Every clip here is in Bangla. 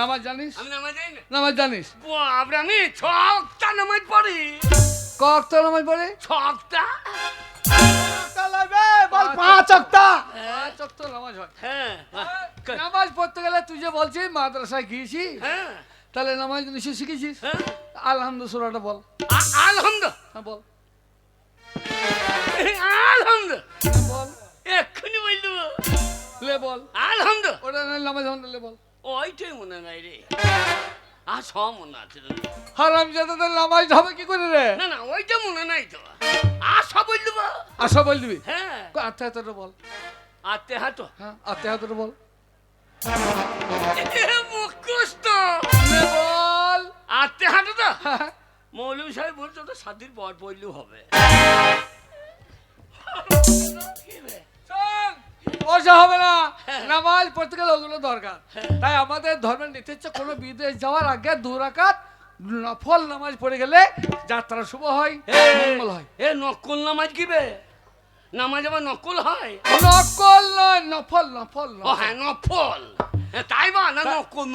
নামাজ জানিস? আমি নামাজ যাই না। নামাজ জানিস? বাবরে আমি ছকটা নামাজ পড়ি। কক তো নামাজ পড়ে? ওয়াক্ত নামাজ হয়। হ্যাঁ নামাজ পড়তে গেলে তুই যে বলছিস মাদ্রাসায় গিয়েছি হ্যাঁ। তাহলে নামাজ নিশ্চয় শিখেছিস? হ্যাঁ। সুরাটা বল। হ্যাঁ বল। হ্যাঁ, বল। এক্ষুনি বল দেবো। লে বল। ওটা নামাজ লে বল। ওইটাই মনে নাই রে। আর সব মনে আছে। হারাম জাদাদের নামাজ হবে কি করে রে? না না ওইটা মনে নাই তো। সব বল দেবো। আসা বল দিবি? হ্যাঁ। আত্মা হাতটা বল। আতে হাতো? হ্যাঁ আত্মা হাতটা বল। মুখস্থ বল। আতে হাঁটো তো? হ্যাঁ, মৌলভী সাহেব বলছো তো সাদির পর পড়লেও হবে? শোন, পয়সা হবে না। নামাজ পড়তে গেলে ওগুলো দরকার। তাই আমাদের ধর্মের নীতি হচ্ছে কোনো বিদেশ যাওয়ার আগে দু রাকাত নফল নামাজ পড়ে গেলে যাত্রা শুভ হয় মঙ্গল হয়। এ নকল নামাজ কি বে? নামাজ আবার নকল হয়? নকল নয় নফল নফল ও। হ্যাঁ নফল। তাই বা? না নকল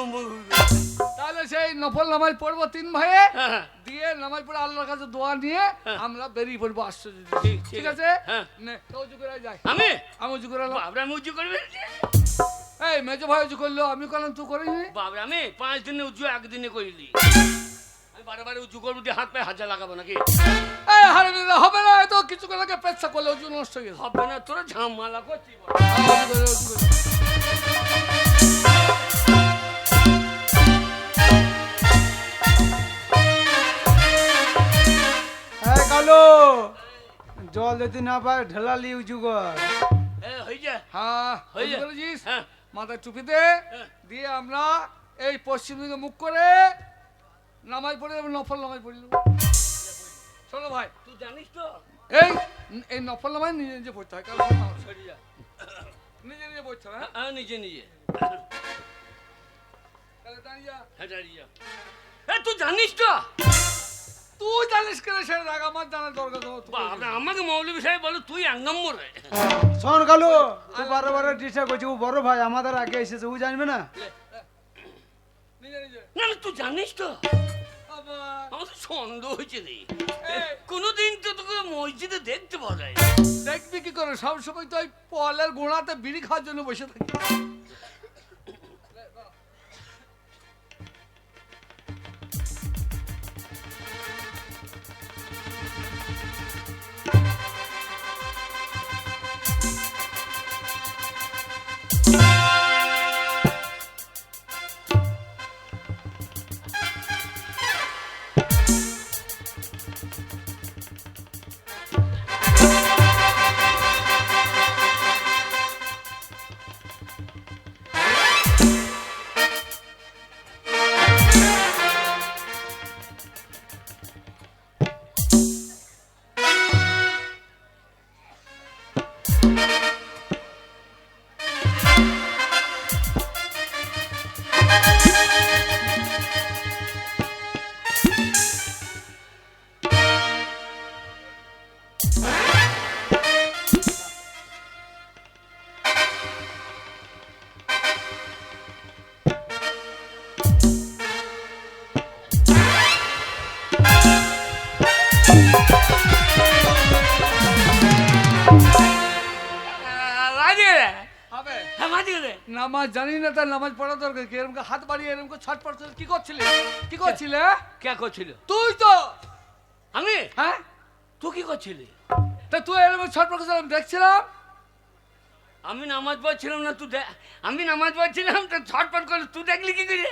তাহলে সেই নফল নামাজ পড়ব তিন ভাইয়ে হ্যাঁ, দিয়ে নামাজ পড়ে আল্লাহর কাছে দোয়া নিয়ে হ্যাঁ। আমরা বেরিয়ে পড়ব আশ্চর্য ঠিক- আছে। আছে? হ্যাঁ। উজু করে যাই। আমি? আমি উজু করে। আমি এই মেজো ভাই উজু করল আমি করলাম তুই করিনি বাবরা আমি পাঁচ দিনে উঁচু একদিনে করিলি। আমি বারে বারে উঁচু করব হাত পায়ে হাজার লাগাবো নাকি? এই হবে না তো কিছু করে পেচ্ছা করলে উজু নষ্ট হয়ে হবে না তোরা ঝামালা করছিস। জল যদি না পায় ঢেলালি উঁচু কর এ হ্যাঁ মাথায় টুপি দে। দিয়ে আমরা এই পশ্চিম দিকে মুখ করে নামাজ পড়ে নফল নামাজ পড়ে। চলো ভাই। তুই জানিস তো? এই এই নফল নামাজ নিজে নিজে পড়তে হয় কারণ নিজে নিজে পড়তে হয় হ্যাঁ? হ্যাঁ নিজে নিজে। তাহলে দাঁড়িয়ে। হ্যাঁ দাঁড়িয়ে তুই জানিস তো? তুই জানিস কেন সে রাগ আমার জানার দরকার তো বাবা আমাকে সাহেব বলো তুই শোন কালো তুই বারে বারে ডিস্টার্ব করছিস ও বড় ভাই আমাদের আগে এসেছে ও জানবে না? না তুই জানিস তো? আমার তো সন্দেহ হয়েছে রে। কোনোদিন তো তোকে মসজিদে দেখতে পাওয়া যায় দেখবি কি করে? সবসময় তো ওই পলের গোড়াতে বিড়ি খাওয়ার জন্য বসে থাকি। নামাজ জানি না তার নামাজ পড়া দরকার কি? এরকম হাত বাড়িয়ে এরকম ছট পড়তে কি করছিলি? কি করছিলে? কে করছিল? তুই তো! আমি? হ্যাঁ? তুই কি করছিলি? তা তুই এরকম ছট পড়ছিলাম দেখছিলাম? আমি নামাজ পড়ছিলাম না তুই আমি নামাজ পড়ছিলাম তো ছটপট করে তুই দেখলি কি করে?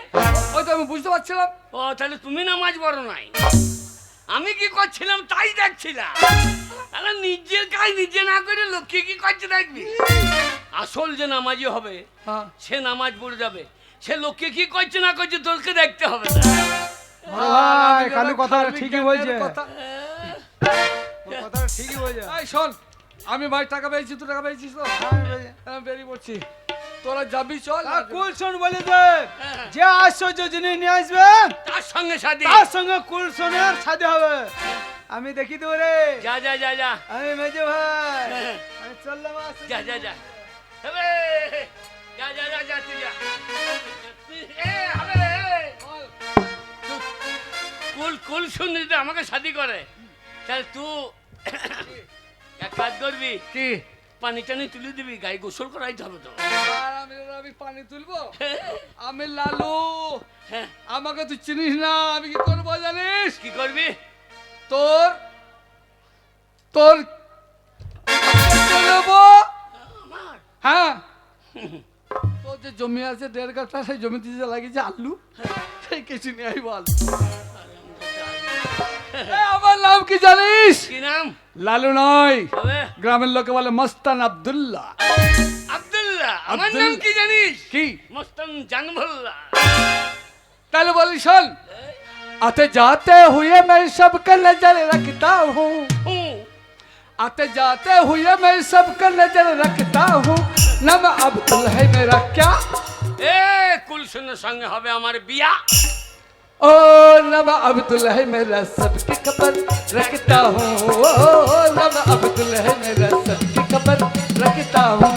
ওই তো আমি বুঝতে পারছিলাম। ও তাহলে তুমি নামাজ পড়ো নাই। আমি কি করছিলাম তাই দেখছিলাম। আরে নিজের কাজ নিজে না করে লোককে কি করছে দেখবি? আসল যে নামাজি হবে হ্যাঁ। সে নামাজ পড়ে যাবে। সে লোককে কি করছে না করছে তোকে দেখতে হবে। ভাই কালু কথা ঠিকই বলছে। কথা। কথাটা ঠিকই বলছে। এই শোন আমি ভাই টাকা পেয়েছি তুই টাকা পেয়েছিস তো? হ্যাঁ, আমি বেরিয়ে পড়ছি। তোরা যাবি চল। কুলসন বলে দে। হ্যাঁ। যে আশ্চর্য জিনিস নিয়ে আসবে তার সঙ্গে শাদি তার সঙ্গে কুলসনের শাদি হবে। হ্যাঁ। আমি দেখি তো রে যা যা যা যা। আমি মেজে ভাই। হ্যাঁ। আমি চললাম যা যা যা। হবে। যা যা যা যা তুই যা। এ হবে কুল কুল সুন্দরীটা আমাকে শাদি করে তাহলে তুই এক কাজ করবি। কি? পানি টানি তুলে দিবি গায়ে গোসল করাইতে হবে তো। আর আমি আমি পানি তুলবো? আমি লালু। হ্যাঁ। আমাকে তুই চিনিস না আমি কি করব জানিস? কি করবি? তোর তোর হ্যাঁ। তোর যে জমি আছে দেড় কাঠা সেই জমিতে যে লাগিয়েছে আলু সেই কিছু নিয়ে বল আমার নাম কি জানিস কি নাম লালু নয় তবে গ্রামের লোকে বলে মস্তান আব্দুল্লাহ আব্দুল্লাহ আমার নাম আব্দুল- কি জানিস কি মস্তান জানভল্লা তাহলে বলি শোন आते जाते हुए मैं सबका नजर रखता हूँ হুঁ आते जाते हुए मैं सबका नजर रखता हूँ नम अब्दुल है मेरा क्या এ কুলসুনের সঙ্গে হবে আমার বিয়া ओ नम अब्दुल है मेरा सबकी खबर रखता हूँ ओ नम अब्दुल है मेरा सबकी खबर रखता हूँ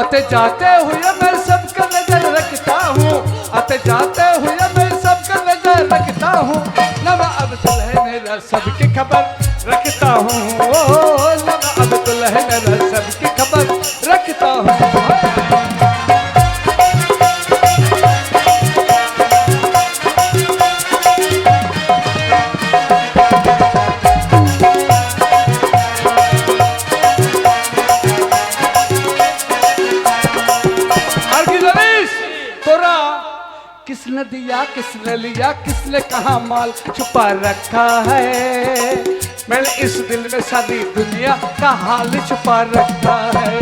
आते जाते हुए सबकी खबर रखता हूँ। अब तो लहन सबकी खबर रखता हूँ। दिया किसने लिया, किसने कहा माल छुपा रखा है? मैंने इस दिल में सारी दुनिया का हाल छुपा रखा है।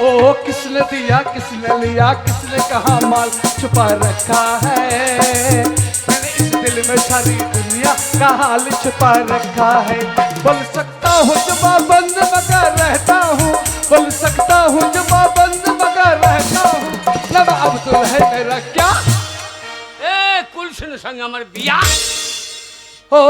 ओ, किसने दिया, किसने लिया, किसने कहा माल छुपा रखा है? मैंने दिल में सारी दुनिया का हाल छुपा रखा है। बोल सकता हूँ जबा बंद मगर रहता हूँ। बोल सकता हूँ जबा बंद मगर रहता हूँ। लब अब तो है मेरा क्या? ए कुलशन संग अमर बिया। ओ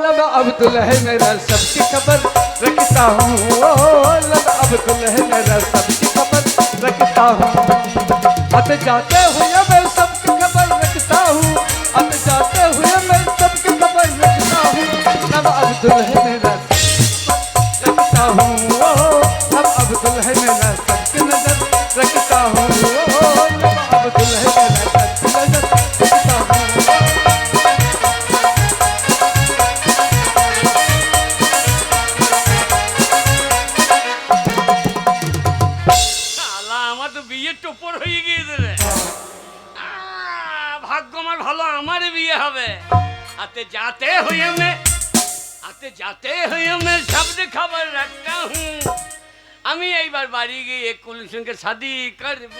लब अब्दुल तो है मेरा सबकी खबर रखता हूँ। ओ लब अब्दुल तो है मेरा सबकी खबर रखता हूँ। आते जाते हुए लब শাদি করব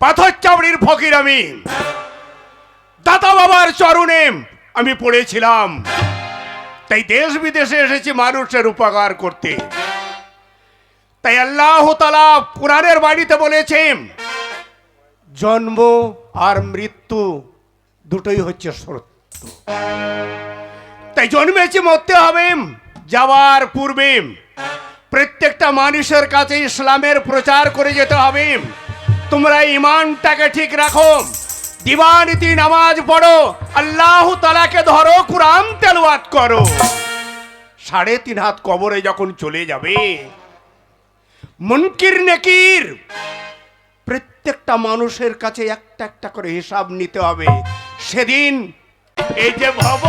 পাথর চাবড়ির ফকির আমি। চরণে আমি পড়েছিলাম। তাই দেশ বিদেশে এসেছি মানুষের উপকার করতে। তাই আল্লাহ তালা পুরাণের বাড়িতে বলেছেন, জন্ম আর মৃত্যু দুটোই হচ্ছে সত্য। তাই জন্মেছি মরতে হবে, যাওয়ার পূর্বে প্রত্যেকটা মানুষের কাছে ইসলামের প্রচার করে যেতে হবে। তোমরা ইমানটাকে ঠিক রাখো। দিবানীতি নামাজ পড়ো, আল্লাহ তালাকে ধরো, কুরআন তেলওয়াত করো। সাড়ে তিন হাত কবরে যখন চলে যাবে, মুনকির নেকির, প্রত্যেকটা মানুষের কাছে একটা একটা করে হিসাব নিতে হবে। সেদিন এই যে ভব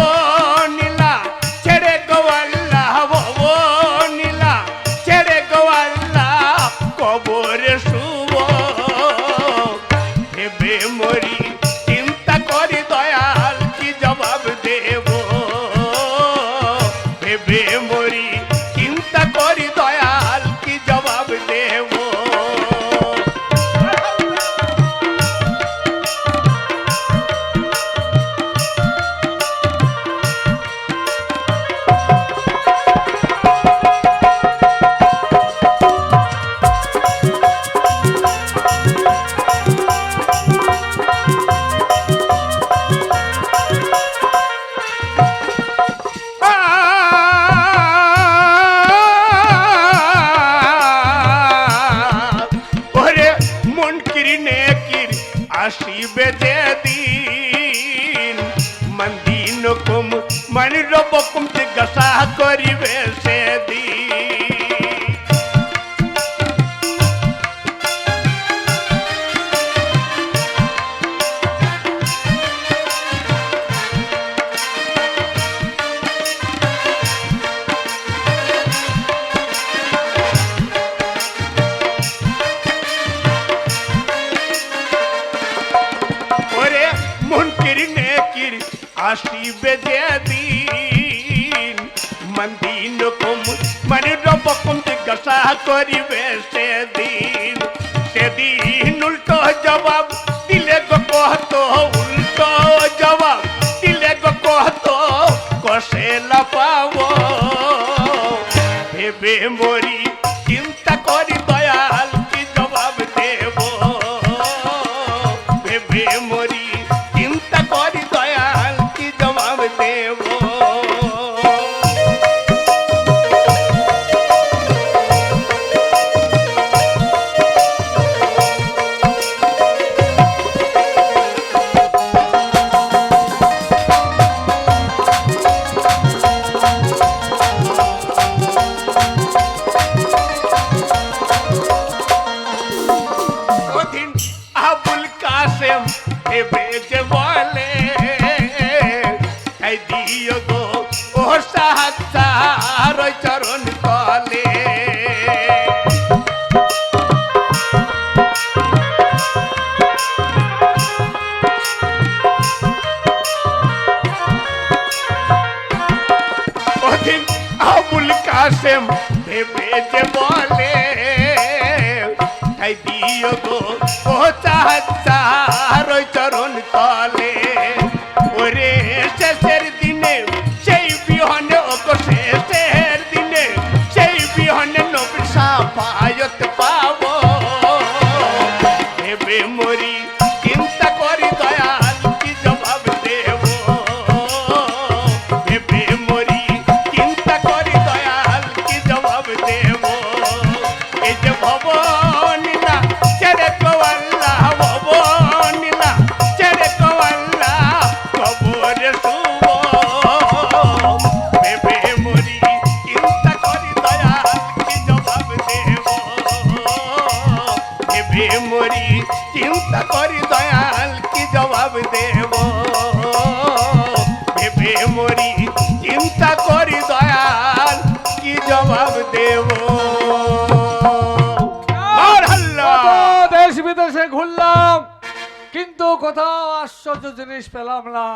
আশ্চর্য জিনিস পেলাম না।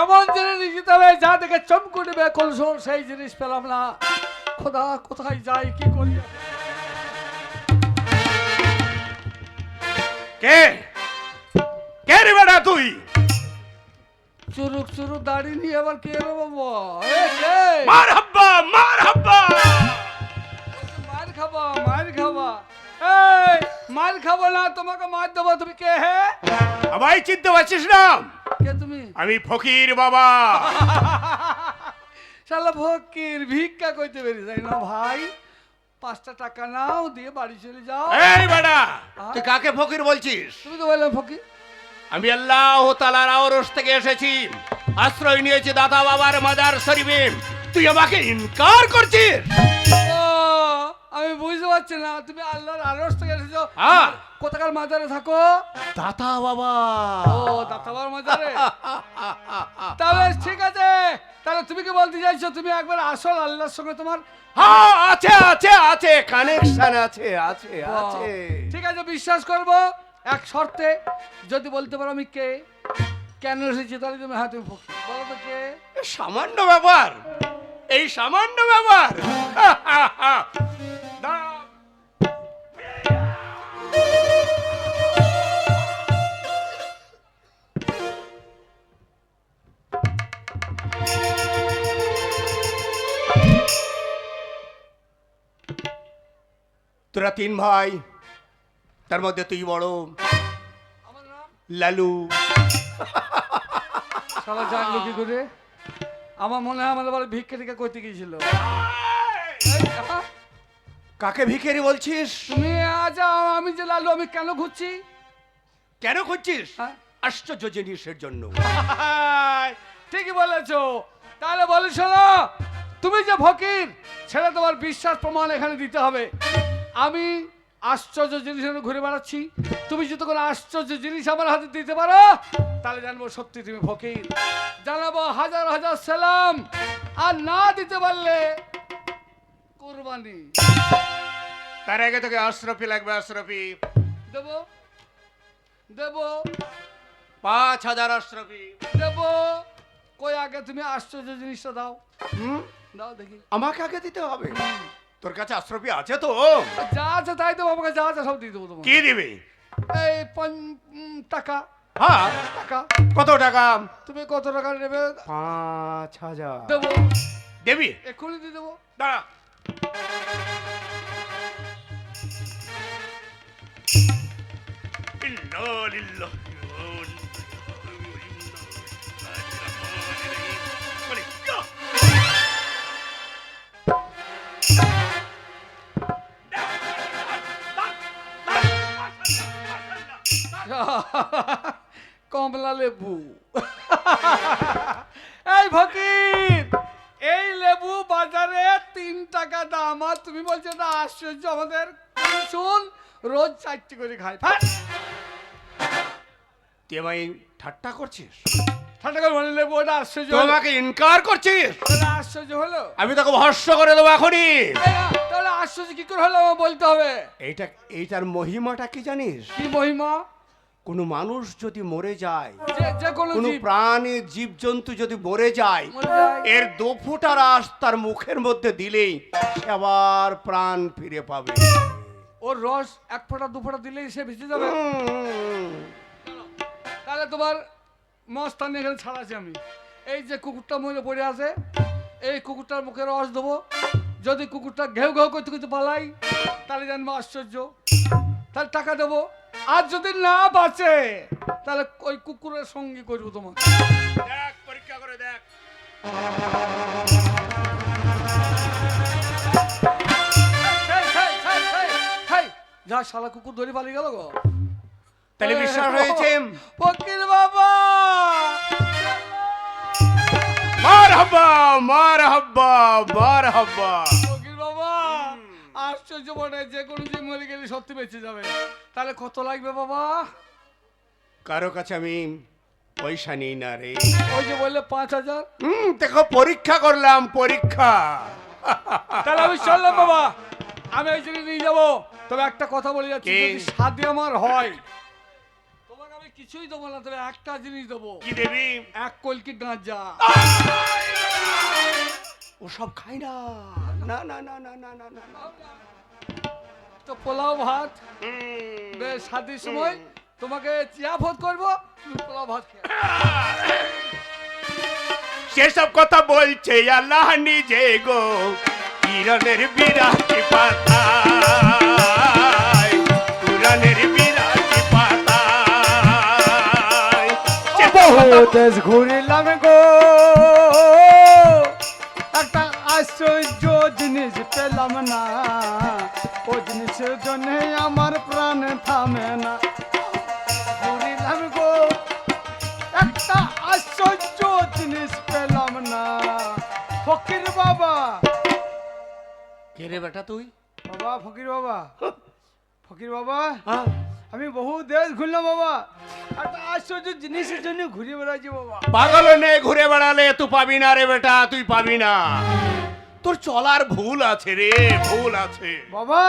এমন জিনিস নিতে হবে যা দেখে চমকু নেবে কলসর সেই জিনিস পেলাম না। খোদা কোথায় যাই কি করি? কে? কে রে বেটা তুই? চুরুক চুরুক দাড়ি নিয়ে আবার কে রে বাবা? মার হাব্বা মার হাব্বা! মার খাবা মার খাবা। এই! মার খাব না তোমাকে মার দেবো তুমি কে হে? আমায় চিনতে পারছিস না? কে তুমি? আমি ফকির বাবা। শালা ফকির ভিক্ষা কইতে বেরিয়ে যাই না ভাই। পাঁচটা টাকা নাও দিয়ে বাড়ি চলে যাও। এই বেটা তুই কাকে ফকির বলছিস? তুমি তো বললে ফকির। আমি আল্লাহ তালার আওরস থেকে এসেছি। আশ্রয় নিয়েছি দাদা বাবার মাজার শরীফে। তুই আমাকে ইনকার করছিস? আমি বুঝতে পারছি না তুমি আল্লাহর আরস থেকে এসেছ। হ্যাঁ। কোথাকার মাজারে থাকো? দাতা বাবা। ও দাতা বাবার মাজারে? তাহলে ঠিক আছে তাহলে তুমি কি বলতে চাইছো? তুমি একবার আসল আল্লাহর সঙ্গে তোমার হ্যাঁ আছে আছে আছে কানেকশন আছে আছে আছে। ঠিক আছে বিশ্বাস করব। এক শর্তে যদি বলতে পারো আমি কে? কেন এসেছি? তাহলে তুমি হ্যাঁ তুমি ফকির বলো তো কে? সামান্য ব্যাপার এই সামান্য ব্যাপার। তোরা তিন ভাই, তার মধ্যে তুই বড়, লালু। সালা জানলো কি করে? আমার মনে হয় আমাদের বাড়ি ভিক্ষে টিকা করতে গিয়েছিল। কাকে ভিখারি বলছিস? তুমি আজ আমি যে লালু আমি কেন ঘুরছি? কেন করছিস হ্যাঁ? আশ্চর্য জিনিসের জন্য। ঠিকই বলেছ। তাহলে বলি শোনো তুমি যে ফকির সেটা তোমার বিশ্বাস প্রমাণ এখানে দিতে হবে। আমি আশ্চর্য জিনিস ঘুরে বেড়াচ্ছি। তুমি যদি কোনো আশ্চর্য জিনিস আমার হাতে দিতে পারো তাহলে জানব সত্যি তুমি ফকির। জানাব হাজার হাজার সালাম আর না দিতে পারলে কোরবানি। তার আগে তোকে আশরফি লাগবে আশরফি দেবো। দেবো। পাঁচ হাজার আশরফি দেবো। কই আগে তুমি আশ্চর্য জিনিসটা দাও। হুম? দাও দেখি। আমাকে আগে দিতে হবে? তোর কাছে আশরফি আছে তো? যা আছে তাই দেবো আমাকে যা আছে সব দিয়ে দেবো তোমাকে। কি দিবি? এই টাকা। হ্যাঁ? টাকা। কত টাকা? তুমি কত টাকা নেবে? পাঁচ হাজার। দেবো। দেবি? এক্ষুনি দিয়ে দেবো। দাঁড়া। إنا لله কমলা লেবু চারটি করে খাই তুই আমায় ঠাট্টা করছিস? ঠান্ডা করে ওটা আশ্চর্য তোমাকে ইনকার করছিস? আশ্চর্য হলো? আমি তোকে করে দেবো এখনই। তাহলে আশ্চর্য কি করে হলো বলতে হবে? এইটা এইটার মহিমাটা কি জানিস? কি মহিমা? কোনো মানুষ যদি মরে যায় কোনো প্রাণী জীবজন্তু যদি মরে যায় এর দু ফোঁটা রাস তার মুখের মধ্যে দিলেই আবার প্রাণ ফিরে পাবে। ওর রস এক ফোঁটা, দু ফোঁটা দিলেই সে ভিজে যাবে। তাহলে তোমার মস্তান এখানে ছাড়াছি আমি। এই যে কুকুরটা মরে পড়ে আছে, এই কুকুরটার মুখে রস দেবো। যদি কুকুরটা ঘেউ ঘেউ করতে করতে পালাই, তাহলে জানব আশ্চর্য। তাহলে টাকা দেবো। আর যদি না বাঁচে, তাহলে ওই কুকুরের সঙ্গে করব তোমার দেখ, পরীক্ষা করে দেখ। যা শালা কুকুর ধরে পালিয়ে গেল গো। তাহলে বিশ্বাস হয়েছে? ফকির বাবা! মার হাব্বা মার হাব্বা মার হাব্বা ফকির বাবা আশ্চর্য বটে যে কোনো যে মরে গেলে সত্যি বেঁচে যাবে। তাহলে কত লাগবে বাবা? কারও কাছে আমি পয়সা নেই না রে। ওই যে বললে পাঁচ হাজার। হুম দেখো পরীক্ষা করলাম পরীক্ষা। তাহলে আমি চললাম বাবা। আমি ওই জন্য নিয়ে যাব। তবে একটা কথা বলে যাচ্ছি কি? যদি সাথে আমার হয় তোমাকে আমি কিছুই দেবো না তবে একটা জিনিস দেবো। কি দেবি? এক কলকি গাঁজা। ও সব খাই না। না না না না না না না না। তো পোলাও ভাত। বেশ শাদির সময় তোমাকে চিয়া চিয়াফত করব তুমি পোলাও ভাত খেয়ে সেসব কথা বলছে আল্লাহ নিজে গো কিরণের বিরাটি পাতা। দেশ ঘুরিলাম গো একটা আশ্চর্য জিনিস পেলাম না ও জিনিসের জন্য আমার প্রাণ থামে না ঘুরিলাম গো একটা আশ্চর্য জিনিস পেলাম না ফকির বাবা কে রে বেটা তুই বাবা ফকির বাবা ফকির বাবা হ্যাঁ? আমি বহু দেশ ঘুরলাম বাবা। একটা আশ্চর্য জিনিসের জন্য ঘুরে বেড়াচ্ছি বাবা। পাগল নে ঘুরে বেড়ালে তুই পাবি না রে বেটা তুই পাবি না। তোর চলার ভুল আছে রে ভুল আছে। বাবা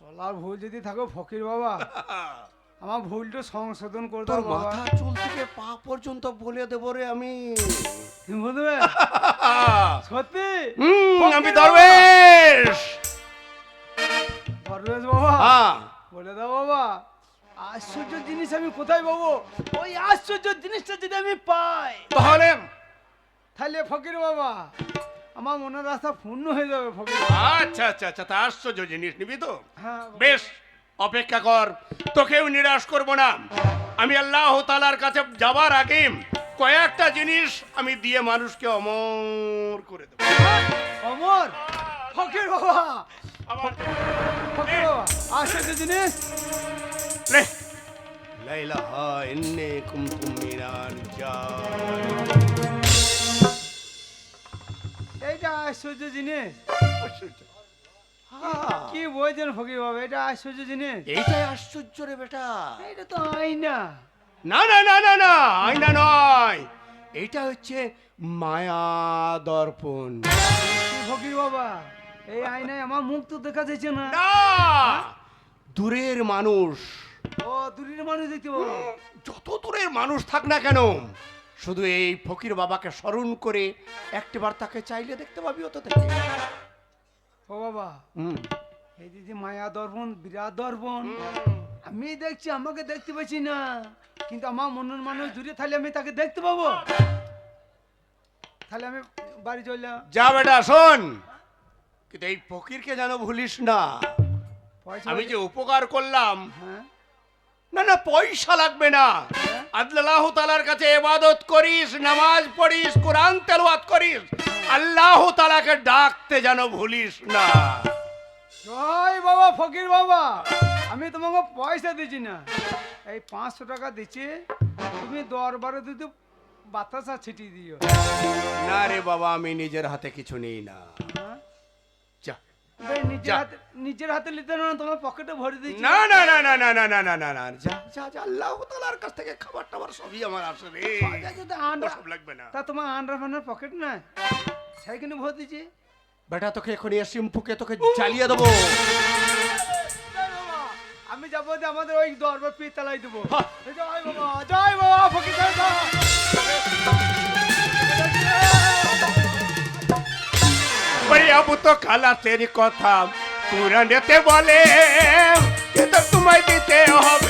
চলার ভুল যদি থাকো ফকির বাবা আমার ভুলটা সংশোধন করে দাও বাবা। মাথা চুল থেকে পা পর্যন্ত বলে দেবো রে আমি। তুমি বলবে? সত্যি? আমি দরবেশ। পরবেশ বাবা। হ্যাঁ। বলে দাও বাবা। আশ্চর্য জিনিস আমি কোথায় পাবো? ওই আশ্চর্য জিনিসটা যদি আমি পাই। তাহলে? তাহলে ফকির বাবা আমার মনের রাস্তা পূর্ণ হয়ে যাবে ফকির। আচ্ছা আচ্ছা আচ্ছা তা আশ্চর্য জিনিস নিবি তো? হ্যাঁ বেশ অপেক্ষা কর তোকেও নিরাশ করব না। আমি আল্লাহ তালার কাছে যাবার আগে কয়েকটা জিনিস আমি দিয়ে মানুষকে অমর করে দেবো। অমর? ফকির বাবা। আমার বাবা আশ্চর্য জিনিস লে, ইলাহা ইন্নাকুম তুমিনার এইটা আশ্চর্য জিনিস হ্যাঁ কি বলছেন ফকির বাবা এটা আশ্চর্য জিনিস এইটাই আশ্চর্য রে বেটা এটা তো আইনা না না না না না আয়না নয় এইটা হচ্ছে মায়া দর্পণ কি ফকির বাবা এই আয়নায় আমার মুখ তো দেখা যাচ্ছে না। দূরের মানুষ। ও দূরের মানুষ দেখতে পাবো। যত দূরের মানুষ থাক না কেন শুধু এই ফকির বাবাকে স্মরণ করে একটিবার তাকে চাইলে দেখতে পাবি অত থেকে ও বাবা হুম। এই দিদি মায়া দর্পণ বিরাট দর্পণ আমি দেখছি আমাকে দেখতে পাচ্ছি না। কিন্তু আমার মনের মানুষ দূরে থাকলে আমি তাকে দেখতে পাবো। তাহলে আমি বাড়ি চললাম। যা বেটা শোন। কিন্তু এই ফকিরকে যেন ভুলিস না। আমি যে উপকার করলাম হ্যাঁ। না না পয়সা লাগবে না। আল্লাহ তালার কাছে এবাদত করিস নামাজ পড়িস কোরআন তেলাওয়াত করিস আল্লাহ তালাকে ডাকতে যেন ভুলিস না। জয় বাবা ফকির বাবা। আমি তোমাকে পয়সা দিচ্ছি না। এই পাঁচশো টাকা দিচ্ছি তুমি দরবারে দিতে বাতাসা ছিটিয়ে দিও। না রে বাবা আমি নিজের হাতে কিছু নেই না। হ্যাঁ? নিজের হাতে নিজের হাতে নিতে না তোমার পকেটে ভরে দিচ্ছি না না না না না না না না না না যা যা যা আল্লাহ তালার কাছ থেকে খাবার টাবার সবই আমার আসে রে আচ্ছা, তো আন্ডা- ওসব লাগবে না তা তোমার আন্ডার ফান্ডার পকেট নাই সেইখানে ভরে দিচ্ছি বেটা তোকে এখন শিম্পুকে তোকে জ্বালিয়ে দেবো আমি যাব যে আমাদের ওই দরবার পেয়ে তালাই দেবো হ্যাঁ। জয় বাবা জয় বাবা ফকির বাবা। তো খালা তেরি কথা পুরানেতে বলে তোমায় দিতে হবে